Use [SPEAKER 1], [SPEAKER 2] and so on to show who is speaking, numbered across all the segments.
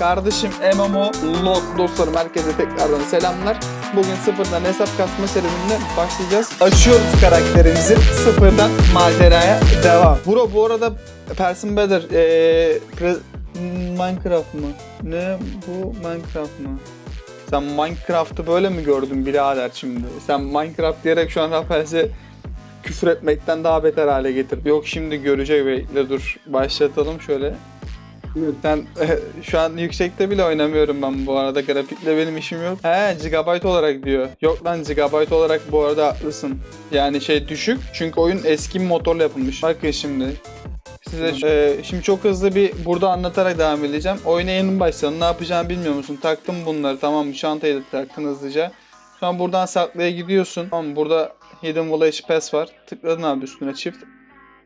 [SPEAKER 1] Kardeşim MMO Log dostlarım herkese tekrardan selamlar. Bugün sıfırdan hesap kasma serüvenine başlayacağız. Açıyoruz karakterimizi sıfırdan maceraya devam. Bro bu arada Person Better ee, Pre- Minecraft mı? Ne bu Minecraft mı? Sen Minecraft'ı böyle mi gördün birader şimdi? Sen Minecraft diyerek şu an Raphael'e küfür etmekten daha beter hale getir. Yok şimdi görecek bekle dur. Başlatalım şöyle. Sen e, şu an yüksekte bile oynamıyorum ben bu arada. Grafikle benim işim yok. He gigabyte olarak diyor. Yok lan gigabyte olarak bu arada haklısın. Yani şey düşük. Çünkü oyun eski motorla yapılmış. Bakın şimdi. Size e, şimdi çok hızlı bir burada anlatarak devam edeceğim. Oyuna yeni başladın. Ne yapacağını bilmiyor musun? Taktım bunları tamam mı? Çantayı da taktın hızlıca. Şu an buradan saklaya gidiyorsun. Tamam burada Hidden Village Pass var. Tıkladın abi üstüne çift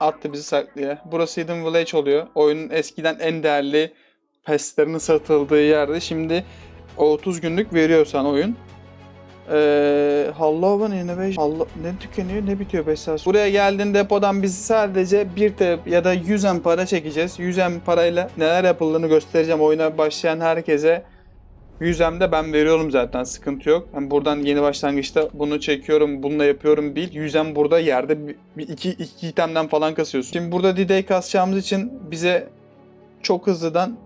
[SPEAKER 1] attı bizi saklaya. Burası Hidden Village oluyor. Oyunun eskiden en değerli pestlerinin satıldığı yerde. Şimdi o 30 günlük veriyor sana oyun. Ee, Halloween Innovation. Allah, ne tükeniyor ne bitiyor 5 saat. Buraya geldiğin depodan biz sadece 1 te ya da 100 em para çekeceğiz. 100 em parayla neler yapıldığını göstereceğim oyuna başlayan herkese. 100 em de ben veriyorum zaten sıkıntı yok. Yani buradan yeni başlangıçta bunu çekiyorum, bununla yapıyorum bil. 100 em burada yerde bir iki, iki itemden falan kasıyorsun. Şimdi burada D-Day kasacağımız için bize çok hızlıdan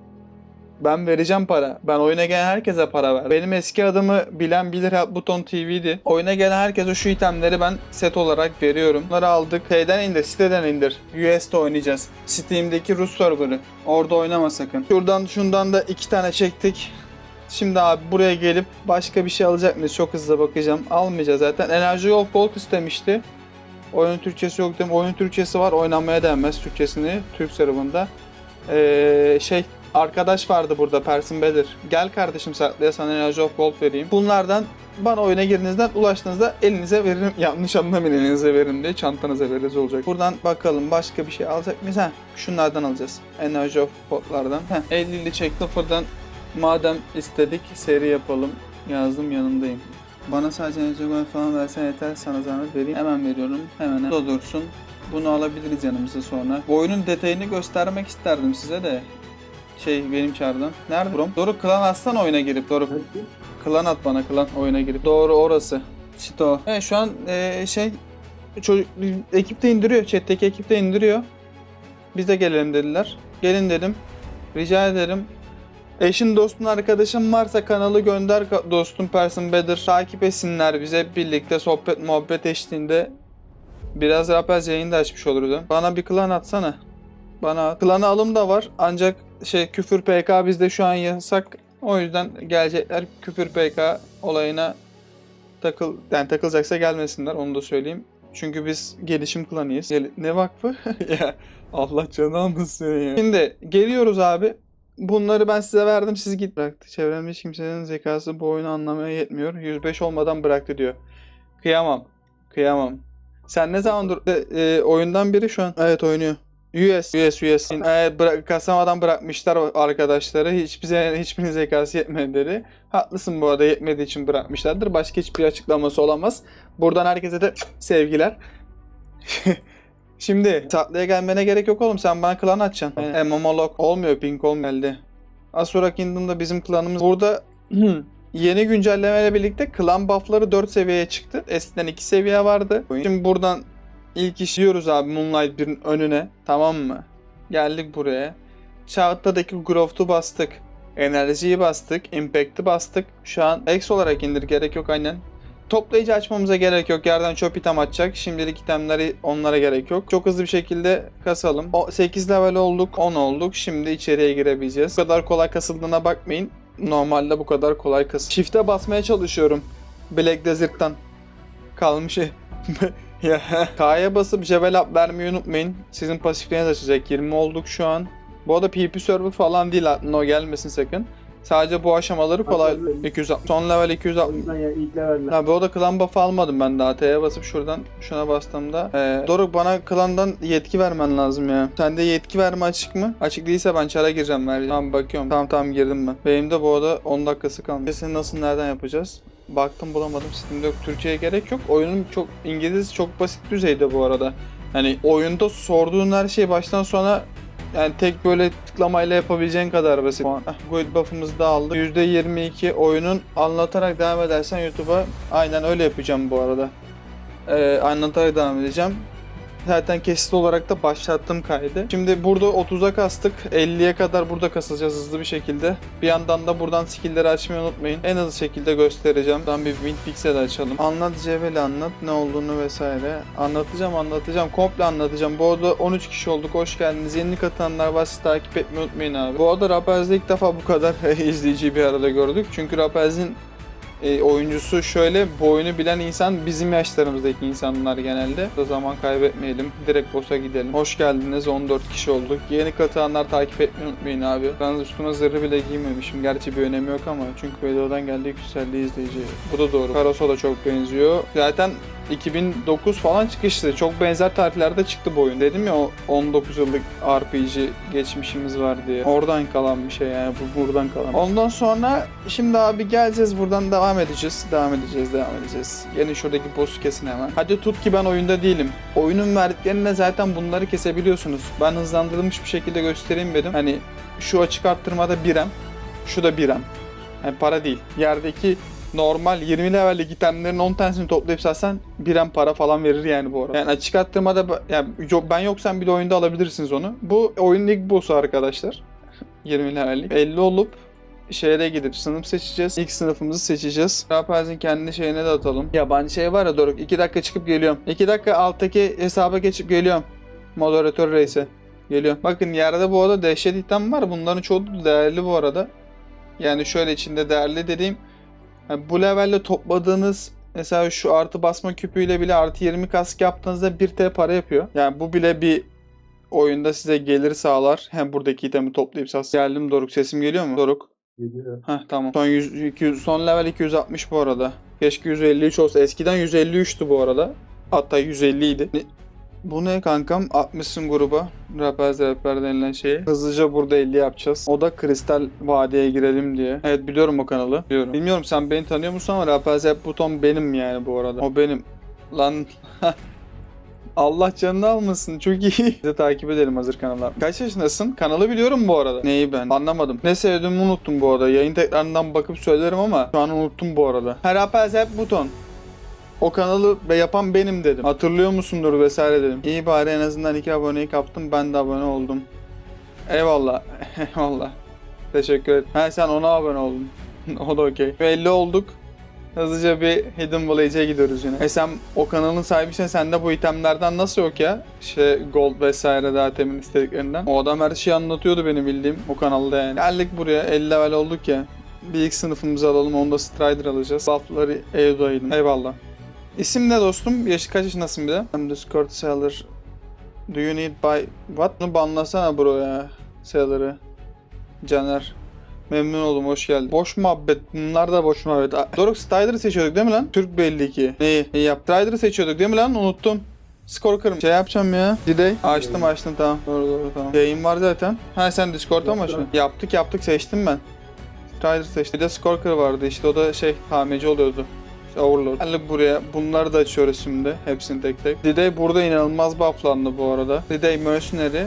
[SPEAKER 1] ben vereceğim para. Ben oyuna gelen herkese para ver. Benim eski adımı bilen bilir Help Buton TV'di. Oyuna gelen herkese şu itemleri ben set olarak veriyorum. Bunları aldık. Şeyden indir, siteden indir. US'de oynayacağız. Steam'deki Rus serverı. Orada oynama sakın. Şuradan şundan da iki tane çektik. Şimdi abi buraya gelip başka bir şey alacak mıyız? Çok hızlı bakacağım. Almayacağız zaten. Enerji of Gold istemişti. Oyunun Türkçesi yok dedim. Oyunun Türkçesi var. Oynanmaya denmez Türkçesini. Türk serverında. Ee, şey arkadaş vardı burada Person Bedir. Gel kardeşim saklaya sana Energy of Gold vereyim. Bunlardan bana oyuna girdiğinizden ulaştığınızda elinize veririm. Yanlış anlamayın elinize veririm diye çantanıza veririz olacak. Buradan bakalım başka bir şey alacak mıyız? Ha, şunlardan alacağız. Energy of Gold'lardan. Heh, 50'li çek sıfırdan madem istedik seri yapalım. Yazdım yanındayım. Bana sadece Gold falan versen yeter sana zahmet vereyim. Hemen veriyorum. Hemen da dursun. Bunu alabiliriz yanımıza sonra. Bu oyunun detayını göstermek isterdim size de. Şey benim çağrıdan. Nerede Brom? Doğru klan atsan oyuna girip. Doğru. Klan at bana klan oyuna girip. Doğru orası. İşte o. Evet şu an eee, şey çocuk ekip de indiriyor. Chat'teki ekip de indiriyor. Biz de gelelim dediler. Gelin dedim. Rica ederim. Eşin dostun arkadaşın varsa kanalı gönder dostum Person Better. Takip etsinler bize birlikte sohbet muhabbet eşliğinde Biraz Rapaz yayını da açmış olurdu. Bana bir klan atsana. Bana klanı alım da var ancak şey küfür PK bizde şu an yasak. O yüzden gelecekler küfür PK olayına takıl yani takılacaksa gelmesinler onu da söyleyeyim. Çünkü biz gelişim klanıyız. Gel- ne vakfı? ya Allah canı almasın ya. Şimdi geliyoruz abi. Bunları ben size verdim siz git bıraktı. Çevremde hiç kimsenin zekası bu oyunu anlamaya yetmiyor. 105 olmadan bıraktı diyor. Kıyamam. Kıyamam. Sen ne zamandır e, e, oyundan biri şu an? Evet oynuyor. US, US, US. Evet, bıra- kasamadan bırakmışlar arkadaşları. Hiçbir ze- hiçbirinin zekası yetmedileri. Haklısın bu arada yetmediği için bırakmışlardır. Başka hiçbir açıklaması olamaz. Buradan herkese de sevgiler. Şimdi tatlıya gelmene gerek yok oğlum. Sen bana klan açacaksın. Yani, MMOLog olmuyor. Pink olmuyor elde. Asura Kingdom'da bizim klanımız. Burada Yeni güncellemeyle birlikte klan buff'ları 4 seviyeye çıktı. Eskiden 2 seviye vardı. Şimdi buradan ilk iş diyoruz abi Moonlight 1'in önüne. Tamam mı? Geldik buraya. Çağata'daki Growth'u bastık. Enerjiyi bastık. Impact'i bastık. Şu an X olarak indir gerek yok aynen. Toplayıcı açmamıza gerek yok. Yerden çöp item atacak. Şimdilik itemleri onlara gerek yok. Çok hızlı bir şekilde kasalım. O 8 level olduk. 10 olduk. Şimdi içeriye girebileceğiz. Bu kadar kolay kasıldığına bakmayın normalde bu kadar kolay kız. Shift'e basmaya çalışıyorum. Black Desert'tan. Kalmış. ya K'ya basıp level up vermeyi unutmayın. Sizin pasifleriniz açacak. 20 olduk şu an. Bu arada PvP server falan değil aklına o gelmesin sakın. Sadece bu aşamaları kolay.
[SPEAKER 2] Hatırlıyorum.
[SPEAKER 1] 260. Son level 260.
[SPEAKER 2] Ondan ya ilk level'ler.
[SPEAKER 1] Ha bu arada klan buff almadım ben daha. T'ye basıp şuradan şuna bastığımda. Ee, Doruk bana klandan yetki vermen lazım ya. Sende yetki verme açık mı? Açık değilse ben çara gireceğim vereceğim. Tamam bakıyorum. Tamam tamam girdim ben. Benim de bu arada 10 dakikası kalmış. Sesini nasıl nereden yapacağız? Baktım bulamadım. Steam'de yok. Türkçe'ye gerek yok. Oyunun çok İngiliz çok basit düzeyde bu arada. Hani oyunda sorduğun her şey baştan sona yani tek böyle tıklamayla yapabileceğin kadar basit. Heh, Guild buff'ımızı da aldık. %22 oyunun anlatarak devam edersen YouTube'a aynen öyle yapacağım bu arada. Ee, anlatarak devam edeceğim. Zaten kesit olarak da başlattım kaydı. Şimdi burada 30'a kastık. 50'ye kadar burada kasılacağız hızlı bir şekilde. Bir yandan da buradan skill'leri açmayı unutmayın. En hızlı şekilde göstereceğim. Buradan bir Wind Pixel açalım. Anlat Ceveli anlat. Ne olduğunu vesaire. Anlatacağım anlatacağım. Komple anlatacağım. Bu arada 13 kişi olduk. Hoş geldiniz. Yeni katılanlar varsa takip etmeyi unutmayın abi. Bu arada Rapaz'da ilk defa bu kadar izleyiciyi bir arada gördük. Çünkü Rapaz'in e, oyuncusu şöyle bu oyunu bilen insan bizim yaşlarımızdaki insanlar genelde. O zaman kaybetmeyelim. Direkt boss'a gidelim. Hoş geldiniz. 14 kişi olduk. Yeni katılanlar takip etmeyi unutmayın abi. Ben üstüme zırhı bile giymemişim. Gerçi bir önemi yok ama. Çünkü videodan geldi yükseldi izleyici. Bu da doğru. Karos'a da çok benziyor. Zaten 2009 falan çıkıştı. Çok benzer tarihlerde çıktı bu oyun. Dedim ya o 19 yıllık RPG geçmişimiz var diye. Oradan kalan bir şey yani. Bu buradan kalan. Ondan sonra şimdi abi geleceğiz buradan devam edeceğiz. Devam edeceğiz, devam edeceğiz. Gelin şuradaki boss'u kesin hemen. Hadi tut ki ben oyunda değilim. Oyunun verdiklerinde zaten bunları kesebiliyorsunuz. Ben hızlandırılmış bir şekilde göstereyim dedim. Hani şu açık arttırmada birem. Şu da birem. Yani para değil. Yerdeki normal 20 levellik itemlerin 10 tanesini toplayıp satsan biren para falan verir yani bu arada. Yani açık arttırmada yani ben yoksam bile oyunda alabilirsiniz onu. Bu oyunun ilk boss'u arkadaşlar. 20 levellik. 50 olup şehre gidip sınıf seçeceğiz. İlk sınıfımızı seçeceğiz. Rapaz'in kendi şeyine de atalım. Yabancı şey var ya Doruk. 2 dakika çıkıp geliyorum. 2 dakika alttaki hesaba geçip geliyorum. Moderatör reise. Geliyorum. Bakın yerde bu arada dehşet item var. Bunların çoğu değerli bu arada. Yani şöyle içinde değerli dediğim yani bu levelle topladığınız mesela şu artı basma küpüyle bile artı 20 kask yaptığınızda 1T para yapıyor. Yani bu bile bir oyunda size gelir sağlar. Hem buradaki itemi toplayıp sas. Geldim Doruk. Sesim geliyor mu? Doruk.
[SPEAKER 2] Geliyor.
[SPEAKER 1] Heh tamam. Son 100, 200, son level 260 bu arada. Keşke 153 olsa. Eskiden 153'tü bu arada. Hatta 150 idi. Bu ne kankam? Atmışsın gruba. Rapaz Rapper denilen şeyi. Hızlıca burada 50 yapacağız. O da Kristal Vadiye girelim diye. Evet biliyorum o kanalı. Biliyorum. Bilmiyorum sen beni tanıyor musun ama Rapaz Rap buton benim yani bu arada. O benim. Lan Allah canını almasın. Çok iyi. Biz de takip edelim hazır kanallar. Kaç yaşındasın? Kanalı biliyorum bu arada. Neyi ben? Anlamadım. Ne sevdiğimi unuttum bu arada. Yayın tekrarından bakıp söylerim ama şu an unuttum bu arada. Her hep buton. O kanalı yapan benim dedim. Hatırlıyor musundur vesaire dedim. İyi bari en azından iki aboneyi kaptım. Ben de abone oldum. Eyvallah. Eyvallah. Teşekkür ederim. Ha sen ona abone oldun. o da okey. 50 olduk. Hızlıca bir Hidden Village'e gidiyoruz yine. E sen o kanalın sahibiysen sende bu itemlerden nasıl yok ya? İşte gold vesaire daha temin istediklerinden. O adam her şeyi anlatıyordu benim bildiğim o kanalda yani. Geldik buraya 50 level olduk ya. Bir ilk sınıfımızı alalım onda Strider alacağız. Buff'ları Euda'ydım. Eyvallah. İsim ne dostum? Yaş kaç yaşındasın bir de? I'm Discord seller. Do you need buy... What? Bunu banlasana bro ya. Seller'ı. Caner. Memnun oldum, hoş geldin. Boş muhabbet, bunlar da boş muhabbet. Doruk Strider'ı seçiyorduk değil mi lan? Türk belli ki. Neyi? Neyi yap? Strider'ı seçiyorduk değil mi lan? Unuttum. Skor kırım. Şey yapacağım ya. Delay. Açtım açtım tamam. Doğru doğru tamam. Yayın var zaten. Ha sen Discord'a mı açtın? Yaptık yaptık seçtim ben. Strider seçtim. Bir de skor kır vardı işte o da şey hameci oluyordu. Overlord. Geldik buraya. Bunları da açıyoruz şimdi. Hepsini tek tek. Diday burada inanılmaz bufflandı bu arada. Diday Mercenary,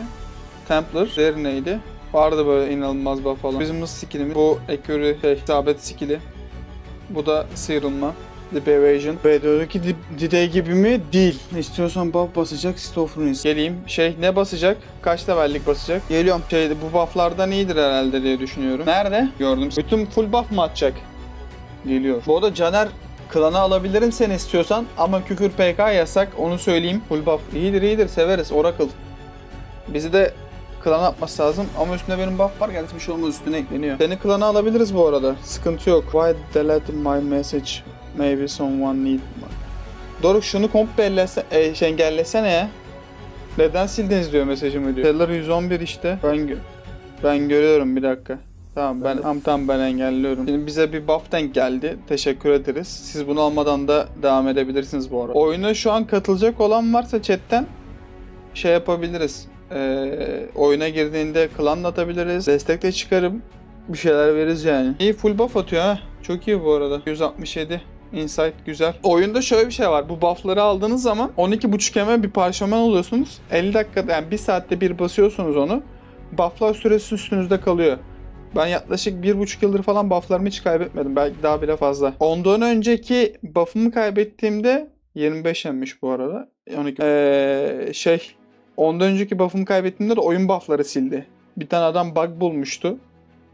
[SPEAKER 1] Templar, diğeri neydi? Vardı böyle inanılmaz buff falan. Bizim hız skillimiz. Bu Ekürü şey, isabet skilli. Bu da sıyrılma. Deep Evasion. BDO'daki Diday gibi mi? Değil. İstiyorsan buff basacak, Stofrunis. Geleyim. Şey ne basacak? Kaç levellik basacak? Geliyorum. Şey bu bufflardan iyidir herhalde diye düşünüyorum. Nerede? Gördüm. Bütün full buff mı atacak? Geliyor. Bu arada Caner Klanı alabilirim sen istiyorsan ama küfür PK yasak onu söyleyeyim. Full buff iyidir iyidir severiz Oracle. Bizi de klan atması lazım ama üstünde benim buff var gerçi bir şey olmaz üstüne ekleniyor. Seni klana alabiliriz bu arada. Sıkıntı yok. Why delete my message? Maybe someone need Doruk şunu komple ellese, e, engellesene ya. Neden sildiniz diyor mesajımı diyor. Teller 111 işte. Ben gö- ben görüyorum bir dakika. Tamam ben tam tam ben engelliyorum. Şimdi bize bir buff denk geldi. Teşekkür ederiz. Siz bunu almadan da devam edebilirsiniz bu arada. Oyuna şu an katılacak olan varsa chatten şey yapabiliriz. Ee, oyuna girdiğinde klan atabiliriz. Destek de çıkarım. Bir şeyler veririz yani. İyi full buff atıyor ha. Çok iyi bu arada. 167. Insight güzel. Oyunda şöyle bir şey var. Bu buffları aldığınız zaman 12.5 eme bir parşömen oluyorsunuz. 50 dakikada yani 1 saatte bir basıyorsunuz onu. bufflar süresi üstünüzde kalıyor. Ben yaklaşık bir buçuk yıldır falan bufflarımı hiç kaybetmedim. Belki daha bile fazla. Ondan önceki buff'ımı kaybettiğimde 25 emmiş bu arada. 12. Ee, şey ondan önceki buff'ımı kaybettiğimde de oyun buff'ları sildi. Bir tane adam bug bulmuştu.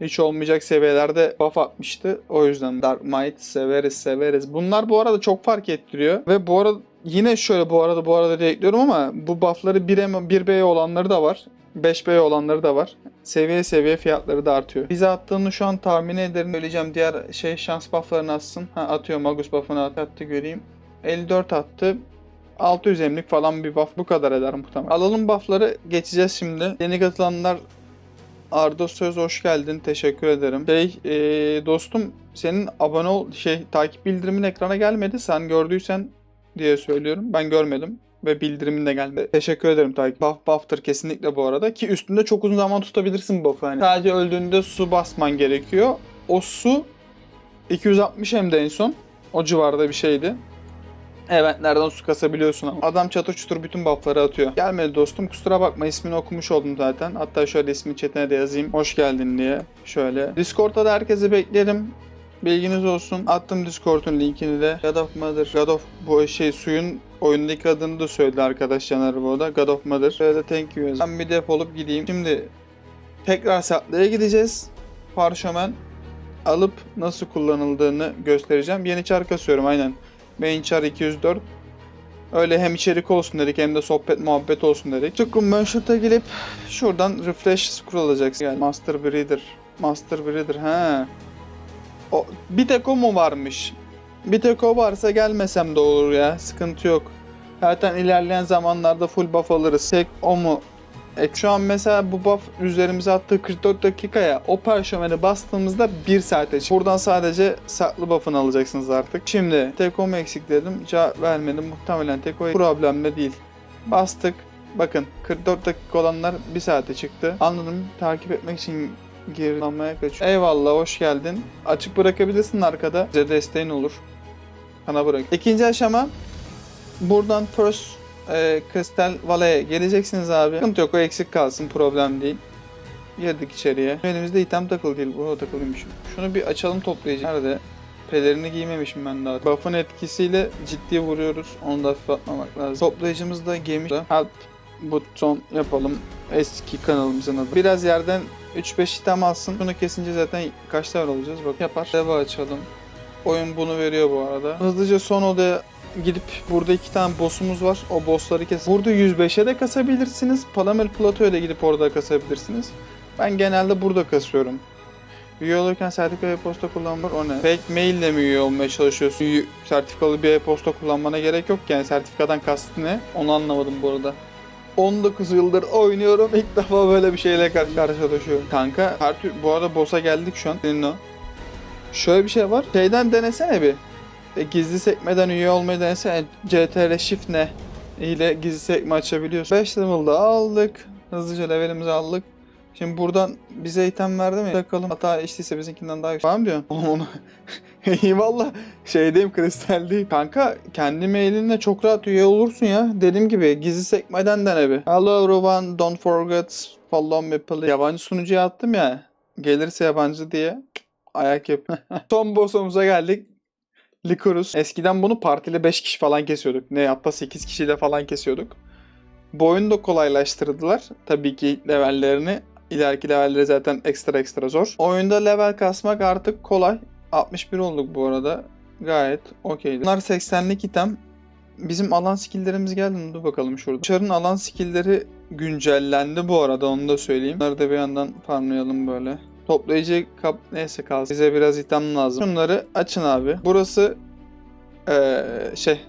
[SPEAKER 1] Hiç olmayacak seviyelerde buff atmıştı. O yüzden Dark Might severiz severiz. Bunlar bu arada çok fark ettiriyor. Ve bu arada yine şöyle bu arada bu arada diye ekliyorum ama bu buff'ları 1M 1B olanları da var. 5B olanları da var. Seviye seviye fiyatları da artıyor. Bize attığını şu an tahmin ederim. Söyleyeceğim diğer şey şans buff'larını atsın. Ha atıyor Magus buff'ını at- attı göreyim. 54 attı. 600 emlik falan bir buff bu kadar eder muhtemelen. Alalım buff'ları geçeceğiz şimdi. Yeni katılanlar Arda Söz hoş geldin. Teşekkür ederim. Şey eee, dostum senin abone ol şey takip bildirimin ekrana gelmedi. Sen gördüysen diye söylüyorum. Ben görmedim ve bildirimin de gelmedi. Teşekkür ederim takip. Buff buff'tır kesinlikle bu arada ki üstünde çok uzun zaman tutabilirsin buff'ı hani. Sadece öldüğünde su basman gerekiyor. O su 260 hem de en son. O civarda bir şeydi. Eventlerden su kasabiliyorsun ama. Adam çatır çutur bütün buffları atıyor. Gelmedi dostum kusura bakma ismini okumuş oldum zaten. Hatta şöyle ismi chatine de yazayım. Hoş geldin diye. Şöyle. Discord'da da herkesi beklerim. Bilginiz olsun. Attım Discord'un linkini de. God of Mother. God of bu şey suyun oyundaki adını da söyledi arkadaş Caner bu da. God of Mother. Şöyle thank you. Ben bir defolup gideyim. Şimdi tekrar satlaya gideceğiz. Parşömen alıp nasıl kullanıldığını göstereceğim. Yeni çar kasıyorum aynen. Main char 204. Öyle hem içerik olsun dedik hem de sohbet muhabbet olsun dedik. Scrum Motion'da gelip şuradan refresh scroll alacaksın. Yani Master Breeder. Master Breeder he. O, bir tek o mu varmış? Bir tek o varsa gelmesem de olur ya. Sıkıntı yok. Zaten ilerleyen zamanlarda full buff alırız. Tek o mu? E, şu an mesela bu buff üzerimize attığı 44 dakikaya o parşömeni bastığımızda 1 saate çık. Buradan sadece saklı buff'ını alacaksınız artık. Şimdi tek o mu eksik dedim. Cevap vermedim. Muhtemelen tek o problemle değil. Bastık. Bakın 44 dakika olanlar 1 saate çıktı. Anladım. Takip etmek için gerilemeye kaçıyor. Eyvallah hoş geldin. Açık bırakabilirsin arkada. Bize desteğin olur. Bana bırak. İkinci aşama buradan first e, Crystal Valley'e geleceksiniz abi. Sıkıntı yok o eksik kalsın problem değil. Girdik içeriye. Elimizde item takılı değil. Bu takılıymışım. Şunu bir açalım toplayıcı. Nerede? Pelerini giymemişim ben daha. Buff'ın etkisiyle ciddi vuruyoruz. Onu da hafif atmamak lazım. Toplayıcımız da giymiş. Help buton yapalım. Eski kanalımızın adı. Biraz yerden 3-5 item alsın. Bunu kesince zaten kaç tane olacağız? Bak yapar. Deva açalım. Oyun bunu veriyor bu arada. Hızlıca son odaya gidip burada iki tane boss'umuz var. O boss'ları kes. Burada 105'e de kasabilirsiniz. Palamel Plateau'ya da gidip orada kasabilirsiniz. Ben genelde burada kasıyorum. Üye olurken sertifika e-posta kullanmak o ne? Fake mail ile mi üye olmaya çalışıyorsun? Üye- Sertifikalı bir e-posta kullanmana gerek yok yani sertifikadan kastı ne? Onu anlamadım bu arada. 19 yıldır oynuyorum. İlk defa böyle bir şeyle karşı karşılaşıyorum. Kanka her tür bu arada boss'a geldik şu an. Senin o. Şöyle bir şey var. Şeyden denesene bir. E, gizli sekmeden üye olmayı denesene. CTR Shift ne? ile gizli sekme açabiliyorsun. 5 level'da aldık. Hızlıca levelimizi aldık. Şimdi buradan bize item verdi mi? Bakalım hata işteyse bizimkinden daha yüksek. Var mı diyorsun? Oğlum onu. Eyvallah. Şeydeyim kristal değil. Kanka kendi mailinle çok rahat üye olursun ya. Dediğim gibi gizli sekmeden dene bir. Hello everyone. Don't forget follow me please. Yabancı sunucuya attım ya. Gelirse yabancı diye. Ayak yap. Son boss'umuza geldik. Likorus. Eskiden bunu partili 5 kişi falan kesiyorduk. Ne hatta 8 kişiyle falan kesiyorduk. Bu oyunu da kolaylaştırdılar. Tabii ki levellerini. İleriki levelleri zaten ekstra ekstra zor. Oyunda level kasmak artık kolay. 61 olduk bu arada. Gayet okeydi. Bunlar 80'lik item. Bizim alan skill'lerimiz geldi mi? Dur bakalım şurada. Çar'ın alan skill'leri güncellendi bu arada onu da söyleyeyim. Bunları da bir yandan farmlayalım böyle. Toplayıcı kap neyse kalsın. Bize biraz item lazım. Şunları açın abi. Burası eee, şey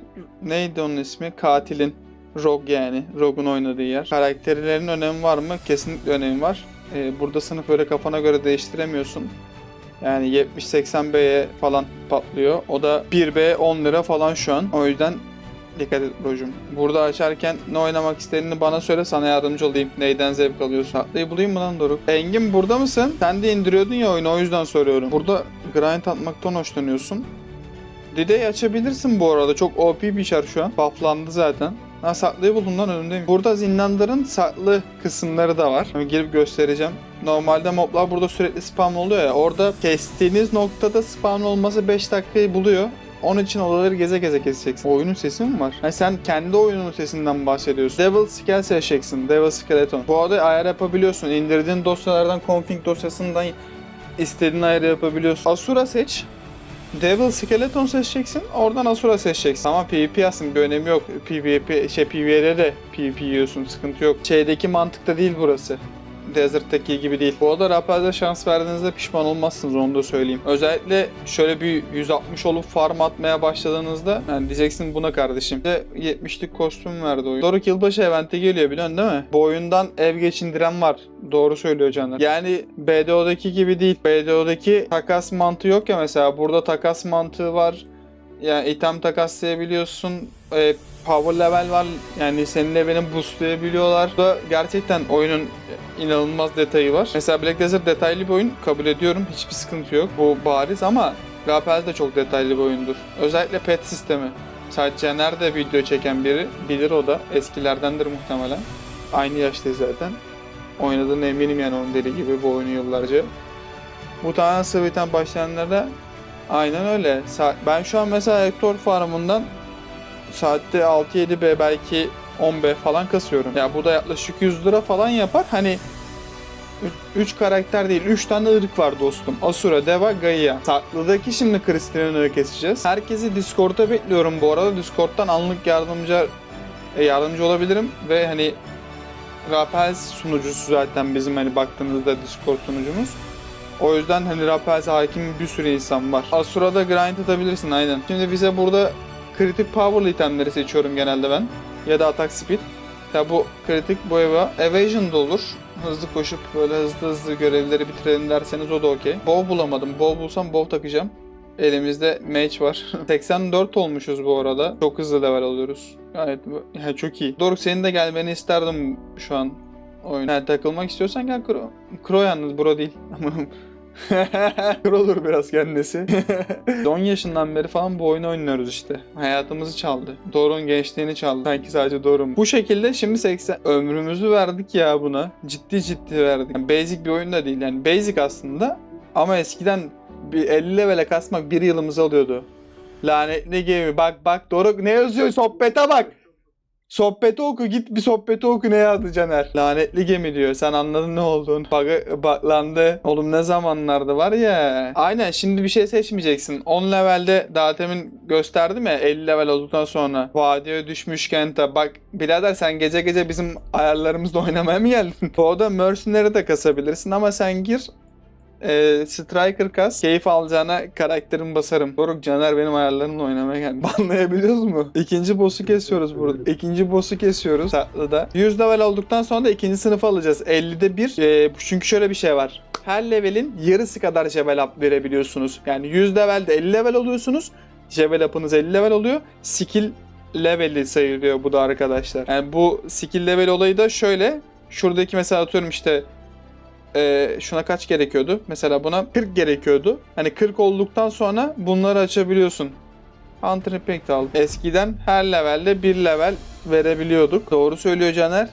[SPEAKER 1] neydi onun ismi? Katilin. Rogue yani. Rogue'un oynadığı yer. Karakterlerin önemi var mı? Kesinlikle önemi var. Ee, burada sınıf öyle kafana göre değiştiremiyorsun. Yani 70-80B'ye falan patlıyor. O da 1B 10 lira falan şu an. O yüzden dikkat et brocum. Burada açarken ne oynamak istediğini bana söyle sana yardımcı olayım. Neyden zevk alıyorsun? Tatlıyı bulayım mı lan Doruk? Engin burada mısın? Sen de indiriyordun ya oyunu o yüzden soruyorum. Burada grind atmaktan hoşlanıyorsun. Dide'yi açabilirsin bu arada. Çok OP bir şar şu an. Bufflandı zaten. Ha saklıyı buldum lan önümdeyim. Burada zindanların saklı kısımları da var. Şimdi girip göstereceğim. Normalde moblar burada sürekli spam oluyor ya. Orada kestiğiniz noktada spam olması 5 dakikayı buluyor. Onun için oraları geze geze keseceksin. Oyunun sesi mi var? Yani sen kendi oyunun sesinden bahsediyorsun. Devil Skull seçeceksin. Devil Skeleton. Bu arada ayar yapabiliyorsun. İndirdiğin dosyalardan config dosyasından istediğin ayarı yapabiliyorsun. Asura seç. Devil Skeleton seçeceksin. Oradan Asura seçeceksin. Ama PvP yazsın bir önemi yok. PvP şey PvE'de de PvP yiyorsun. Sıkıntı yok. Şeydeki mantıkta değil burası. Desert'taki gibi değil. Bu arada Rapaz'a şans verdiğinizde pişman olmazsınız onu da söyleyeyim. Özellikle şöyle bir 160 olup farm atmaya başladığınızda yani diyeceksin buna kardeşim. De 70'lik kostüm verdi oyun. Doruk yılbaşı evente geliyor biliyorsun değil mi? Bu oyundan ev geçindiren var. Doğru söylüyor Caner. Yani BDO'daki gibi değil. BDO'daki takas mantığı yok ya mesela. Burada takas mantığı var. Yani item takaslayabiliyorsun. E, power level var. Yani senin levelini boostlayabiliyorlar. Bu da gerçekten oyunun inanılmaz detayı var. Mesela Black Desert detaylı bir oyun kabul ediyorum. Hiçbir sıkıntı yok. Bu bariz ama Rapaz de çok detaylı bir oyundur. Özellikle pet sistemi. Sadece nerede video çeken biri bilir o da. Eskilerdendir muhtemelen. Aynı yaşta zaten. Oynadığını eminim yani onun deli gibi bu oyunu yıllarca. Bu tane sıvıtan başlayanlarda aynen öyle. Ben şu an mesela Hector Farm'ından saatte 6-7B belki 10B falan kasıyorum. Ya bu da yaklaşık 100 lira falan yapar. Hani 3 karakter değil 3 tane ırk var dostum. Asura, Deva, Gaia. Saklıdaki şimdi Kristina'nı keseceğiz. Herkesi Discord'a bekliyorum bu arada. Discord'dan anlık yardımcı e, yardımcı olabilirim ve hani Rapels sunucusu zaten bizim hani baktığınızda Discord sunucumuz. O yüzden hani Rapels'e hakim bir sürü insan var. Asura'da grind atabilirsin aynen. Şimdi bize burada kritik power itemleri seçiyorum genelde ben. Ya da attack speed. Ya bu kritik bu eva. Evasion da olur. Hızlı koşup böyle hızlı hızlı görevleri bitirelim derseniz o da okey. Bow bulamadım. Bow bulsam bow takacağım. Elimizde mage var. 84 olmuşuz bu arada. Çok hızlı level alıyoruz. Gayet yani çok iyi. Doruk senin de gelmeni isterdim şu an oyun. Yani takılmak istiyorsan gel Kro. Kro yalnız bro değil. Olur biraz kendisi. 10 yaşından beri falan bu oyunu oynuyoruz işte. Hayatımızı çaldı. Doruk'un gençliğini çaldı. Sanki sadece Doruk'un. Bu şekilde şimdi 80 ömrümüzü verdik ya buna. Ciddi ciddi verdik. Yani basic bir oyun da değil. Yani basic aslında ama eskiden bir 50 levele kasmak bir yılımızı alıyordu. Lanetli gemi. Bak bak Doruk ne yazıyor? Sohbete bak. Sohbeti oku git bir sohbeti oku ne yazdı Caner. Lanetli gemi diyor. Sen anladın ne olduğunu. Bug'ı baklandı. Oğlum ne zamanlarda var ya. Aynen şimdi bir şey seçmeyeceksin. 10 levelde daha temin gösterdim ya 50 level olduktan sonra. Vadiye düşmüşken de bak birader sen gece gece bizim ayarlarımızla oynamaya mı geldin? Bu arada Mercenary de kasabilirsin ama sen gir e, Striker kas keyif alacağına karakterin basarım. Doruk Caner benim ayarlarımla oynamaya geldi. Banlayabiliyoruz mu? İkinci boss'u kesiyoruz burada. İkinci boss'u kesiyoruz tatlıda. 100 level olduktan sonra da ikinci sınıfı alacağız. 50'de bir. E, çünkü şöyle bir şey var. Her levelin yarısı kadar level up verebiliyorsunuz. Yani 100 levelde 50 level oluyorsunuz. Level up'ınız 50 level oluyor. Skill leveli sayılıyor bu da arkadaşlar. Yani bu skill level olayı da şöyle. Şuradaki mesela atıyorum işte e, şuna kaç gerekiyordu? Mesela buna 40 gerekiyordu. Hani 40 olduktan sonra bunları açabiliyorsun. Hunter Impact aldım. Eskiden her levelde bir level verebiliyorduk. Doğru söylüyor Caner.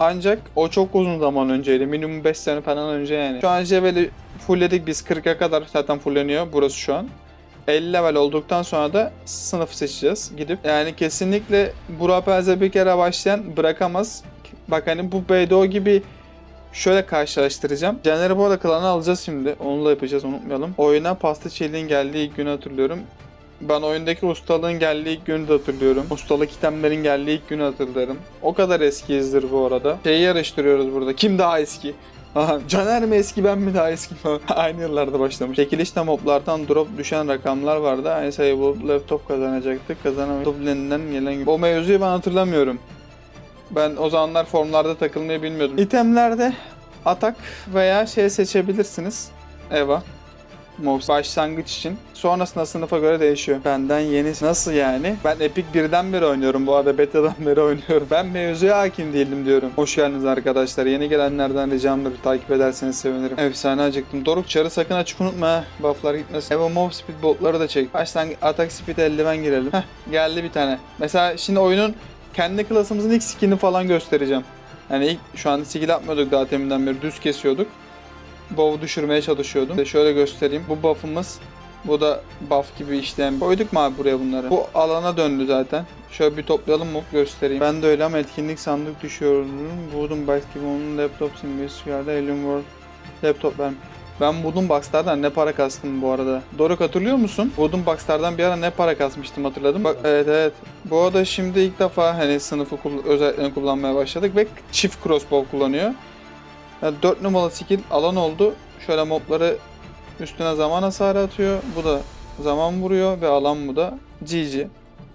[SPEAKER 1] Ancak o çok uzun zaman önceydi. Minimum 5 sene falan önce yani. Şu an Jebel'i fullledik biz 40'a kadar zaten fullleniyor burası şu an. 50 level olduktan sonra da sınıf seçeceğiz gidip. Yani kesinlikle bu Rapaz'e bir kere başlayan bırakamaz. Bak hani bu BDO gibi Şöyle karşılaştıracağım. Caner'i bu arada klanı alacağız şimdi. Onu da yapacağız unutmayalım. Oyuna pasta çeliğin geldiği günü hatırlıyorum. Ben oyundaki ustalığın geldiği ilk günü de hatırlıyorum. Ustalık itemlerin geldiği ilk günü hatırlarım. O kadar eskiyizdir bu arada. Şeyi yarıştırıyoruz burada. Kim daha eski? Aha, Caner mi eski ben mi daha eski. Aynı yıllarda başlamış. Çekilişte moblardan drop düşen rakamlar vardı. Aynı sayı bulup laptop kazanacaktık. Kazanamadık. Topleninden gelen O mevzuyu ben hatırlamıyorum. Ben o zamanlar formlarda takılmayı bilmiyordum. İtemlerde atak veya şey seçebilirsiniz. Eva. Mouse başlangıç için. Sonrasında sınıfa göre değişiyor. Benden yeni nasıl yani? Ben Epic 1'den beri oynuyorum bu arada beta'dan beri oynuyorum. Ben mevzuya hakim değildim diyorum. Hoş geldiniz arkadaşlar. Yeni gelenlerden ricamdır. Takip ederseniz sevinirim. Efsane acıktım. Doruk çarı sakın açık unutma ha. Bufflar gitmesin. Eva Move Speed botları da çek. Başlangıç atak speed eldiven girelim. Heh geldi bir tane. Mesela şimdi oyunun kendi klasımızın ilk skinini falan göstereceğim. Yani ilk şu an skill atmıyorduk daha teminden beri düz kesiyorduk. Buff'u düşürmeye çalışıyordum. İşte şöyle göstereyim. Bu buff'ımız bu da buff gibi işleyen. Koyduk mu abi buraya bunları? Bu alana döndü zaten. Şöyle bir toplayalım mı göstereyim. Ben de öyle ama etkinlik sandık düşüyorum. Buldum basketbolun laptop simgesi geldi. Alien World laptop ben. Ben Budun Box'lardan ne para kastım bu arada. Doruk hatırlıyor musun? Budun Box'lardan bir ara ne para kasmıştım hatırladım. Bak evet evet. Bu arada şimdi ilk defa hani sınıfı özelliklerini kullanmaya başladık ve çift crossbow kullanıyor. Yani 4 numaralı skill alan oldu. Şöyle mobları üstüne zaman hasarı atıyor. Bu da zaman vuruyor ve alan bu da GG.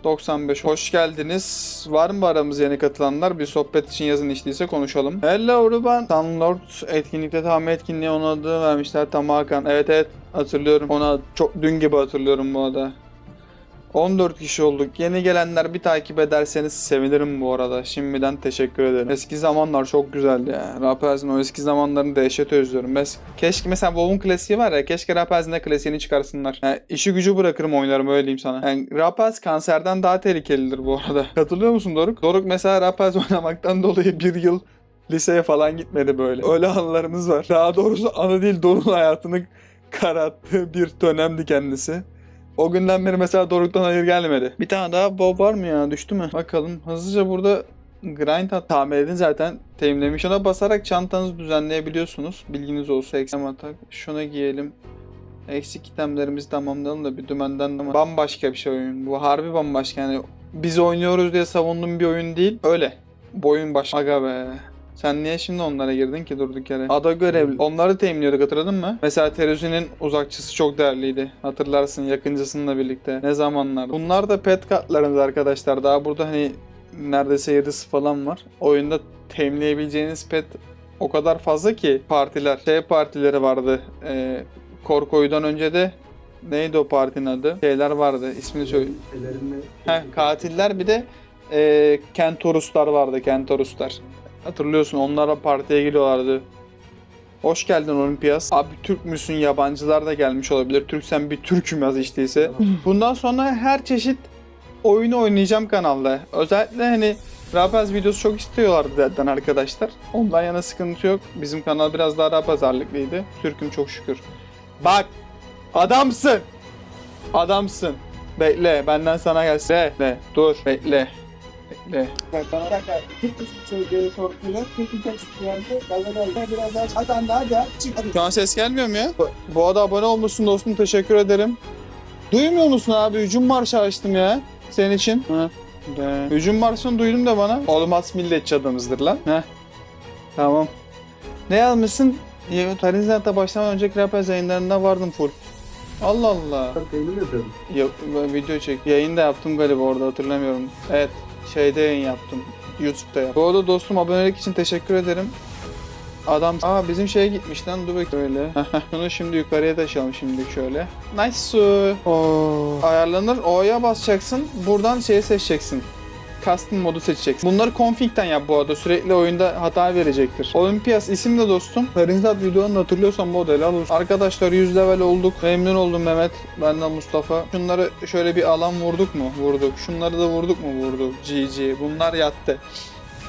[SPEAKER 1] 95. Hoş geldiniz. Var mı aramız yeni katılanlar? Bir sohbet için yazın işteyse konuşalım. Hello Ruban. Sunlord etkinlikte tahmin etkinliğe onun adını vermişler. Tam Hakan. Evet evet hatırlıyorum. Ona çok dün gibi hatırlıyorum bu arada. 14 kişi olduk. Yeni gelenler bir takip ederseniz sevinirim bu arada. Şimdiden teşekkür ederim. Eski zamanlar çok güzeldi ya. Rapazi'nin o eski zamanlarını dehşet özlüyorum. Mes keşke mesela WoW'un klasiği var ya. Keşke Rapazi'nin de klasiğini çıkarsınlar. Yani işi gücü bırakırım oynarım öyle diyeyim sana. Yani Rapaz kanserden daha tehlikelidir bu arada. Katılıyor musun Doruk? Doruk mesela Rapaz oynamaktan dolayı bir yıl liseye falan gitmedi böyle. Öyle anılarımız var. Daha doğrusu anı değil Doruk'un hayatını kararttığı bir dönemdi kendisi. O günden beri mesela Doruk'tan hayır gelmedi. Bir tane daha Bob var mı ya? Düştü mü? Bakalım. Hızlıca burada grind at tamir edin zaten teminlemiş. Şuna basarak çantanızı düzenleyebiliyorsunuz. Bilginiz olsun. Eksem atak. Şuna giyelim. Eksik itemlerimizi tamamlayalım da bir dümenden de bambaşka bir şey oyun. Bu harbi bambaşka yani biz oynuyoruz diye savunduğum bir oyun değil. Öyle. Bu oyun başka. Aga be. Sen niye şimdi onlara girdin ki durduk yere? Ada görevli. Onları teminliyorduk hatırladın mı? Mesela Teruzi'nin uzakçısı çok değerliydi. Hatırlarsın yakıncısıyla birlikte. Ne zamanlar. Bunlar da pet kartlarımız arkadaşlar. Daha burada hani neredeyse 7'si falan var. Oyunda teminleyebileceğiniz pet o kadar fazla ki partiler. Şey partileri vardı. Ee, Korkoy'dan önce de neydi o partinin adı? Şeyler vardı. İsmini söyle. Heh, katiller bir de e, Kentoruslar vardı. Kentoruslar. Hatırlıyorsun onlara partiye geliyorlardı. Hoş geldin Olimpiyas. Abi Türk müsün yabancılar da gelmiş olabilir. Türksen bir Türk'üm yaz işteyse. Bundan sonra her çeşit oyunu oynayacağım kanalda. Özellikle hani Rapaz videosu çok istiyorlardı zaten arkadaşlar. Ondan yana sıkıntı yok. Bizim kanal biraz daha Rapaz ağırlıklıydı. Türk'üm çok şükür. Bak! Adamsın! Adamsın. Bekle benden sana gelsin. Bekle dur bekle. Bekle.
[SPEAKER 2] Bana bak abi. Tek söylediği sorduğuyla tek tek yani dalga dalga biraz daha hadi hadi hadi çık hadi.
[SPEAKER 1] Şu an ses gelmiyor mu ya? Bu, bu arada abone olmuşsun dostum teşekkür ederim. Duymuyor musun abi? Hücum marşı açtım ya. Senin için. Ha. Be. Hücum marşını duydum da bana. Olmaz milletçi adamızdır lan. Heh. Tamam. Ne yazmışsın? Tarinzat'a başlamadan önceki Rapaz yayınlarında vardım full. Allah Allah.
[SPEAKER 2] Ben
[SPEAKER 1] video çek. Yayında yaptım galiba orada hatırlamıyorum. Evet şeyde yayın yaptım. YouTube'da yaptım. Bu arada dostum abonelik için teşekkür ederim. Adam aa bizim şeye gitmiş lan dur bakayım öyle. Şunu şimdi yukarıya taşıyalım şimdi şöyle. Nice su. Oo. Ayarlanır. O'ya basacaksın. Buradan şeyi seçeceksin. Custom modu seçeceksin. Bunları config'ten yap bu arada. Sürekli oyunda hata verecektir. Olympias isim de dostum. Farinzat videonu hatırlıyorsan model alır. Arkadaşlar 100 level olduk. Memnun oldum Mehmet. Benden Mustafa. Şunları şöyle bir alan vurduk mu? Vurduk. Şunları da vurduk mu? Vurduk. GG. Bunlar yattı.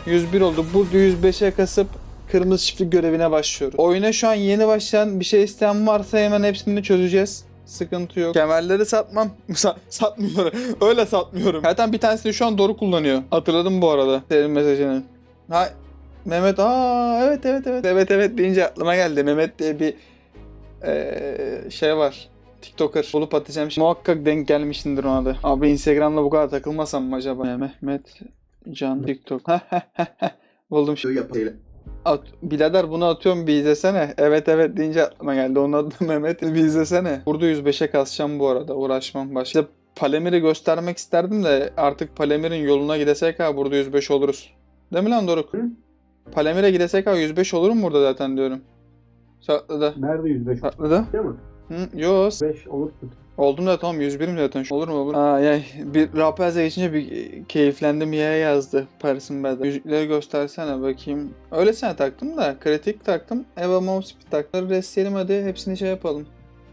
[SPEAKER 1] 101 oldu. Burada 105'e kasıp kırmızı çiftlik görevine başlıyoruz. Oyuna şu an yeni başlayan bir şey isteyen varsa hemen hepsini çözeceğiz. Sıkıntı yok. Kemerleri satmam. Sa- satmıyorum. Öyle satmıyorum. Zaten bir tanesini şu an doğru kullanıyor. Hatırladım bu arada. Senin mesajını. Ha Mehmet aa evet evet evet. Evet evet deyince aklıma geldi. Mehmet diye bir eee, şey var. TikToker bulup atacağım. Muhakkak denk gelmişsindir ona da. Abi Instagram'da bu kadar takılmasam mı acaba? Mehmet Can TikTok. Buldum şimdi.
[SPEAKER 2] Yap değil.
[SPEAKER 1] At, birader bunu atıyorum bir izlesene. Evet evet deyince aklıma geldi. Onun adı Mehmet bir izlesene. Burada 105'e kasacağım bu arada. Uğraşmam başka. İşte Palamir'i göstermek isterdim de artık Palamir'in yoluna gidesek ha burada 105 oluruz. Değil mi lan Doruk?
[SPEAKER 2] Hı?
[SPEAKER 1] Palamir'e gidesek ha 105 olurum burada zaten diyorum. Saklıda.
[SPEAKER 2] Nerede 105?
[SPEAKER 1] Saklıda.
[SPEAKER 2] Değil mi?
[SPEAKER 1] Hı, yo
[SPEAKER 2] 5 olursun.
[SPEAKER 1] Oldum da tamam 101'im zaten. Olur mu olur? Aa yani bir Rapaz'a geçince bir keyiflendim yere yazdı Paris'in bede. Yüzükleri göstersene bakayım. Öylesine taktım da kritik taktım. Eva Speed taktım. Restleyelim hadi hepsini şey yapalım.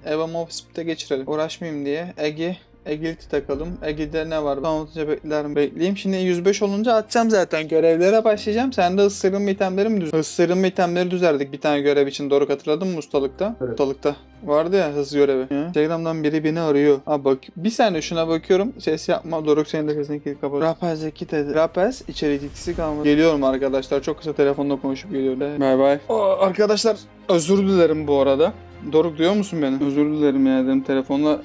[SPEAKER 1] Eva Move Speed'e geçirelim. Uğraşmayayım diye. Ege Agility takalım. Agil'de ne var? Tanıtıcı beklerim. Bekleyeyim. Şimdi 105 olunca atacağım zaten. Görevlere başlayacağım. Sen de ısırılma itemleri mi düz? Isırılma itemleri düzerdik bir tane görev için. Doğru hatırladın mı ustalıkta?
[SPEAKER 2] Evet.
[SPEAKER 1] Ustalıkta. Vardı ya hız görevi. Ya. Instagram'dan biri beni arıyor. Ha bak bir saniye şuna bakıyorum. Ses yapma. Doruk senin de sesini kilit kapat. Rapaz Zeki dedi. Rapaz içeri etkisi kalmadı. Geliyorum arkadaşlar. Çok kısa telefonda konuşup geliyorum. Bay bay. Aa, Arkadaşlar özür dilerim bu arada. Doruk duyuyor musun beni? Özür dilerim ya dedim telefonla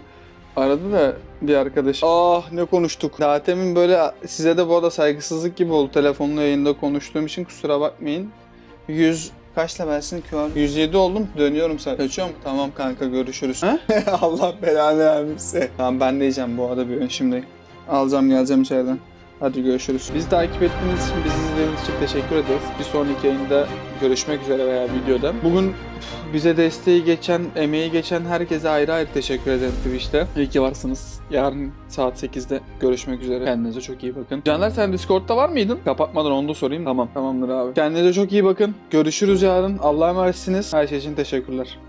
[SPEAKER 1] aradı da bir arkadaş. Ah ne konuştuk. Daha temin böyle size de bu arada saygısızlık gibi oldu telefonla yayında konuştuğum için kusura bakmayın. 100 kaç levelsin ki an? 107 oldum. Dönüyorum sen. Kaçıyorum. Tamam kanka görüşürüz. Allah belanı vermişse. Tamam ben de yiyeceğim bu arada bir ön şimdi. Alacağım geleceğim içeriden. Hadi görüşürüz. Bizi takip ettiğiniz için, bizi izlediğiniz için teşekkür ederiz. Bir sonraki yayında görüşmek üzere veya videoda. Bugün bize desteği geçen, emeği geçen herkese ayrı ayrı teşekkür ederim Twitch'te. İyi ki varsınız. Yarın saat 8'de görüşmek üzere. Kendinize çok iyi bakın. Caner sen Discord'da var mıydın? Kapatmadan onu da sorayım. Tamam. Tamamdır abi. Kendinize çok iyi bakın. Görüşürüz yarın. Allah'a emanetsiniz. Her şey için teşekkürler.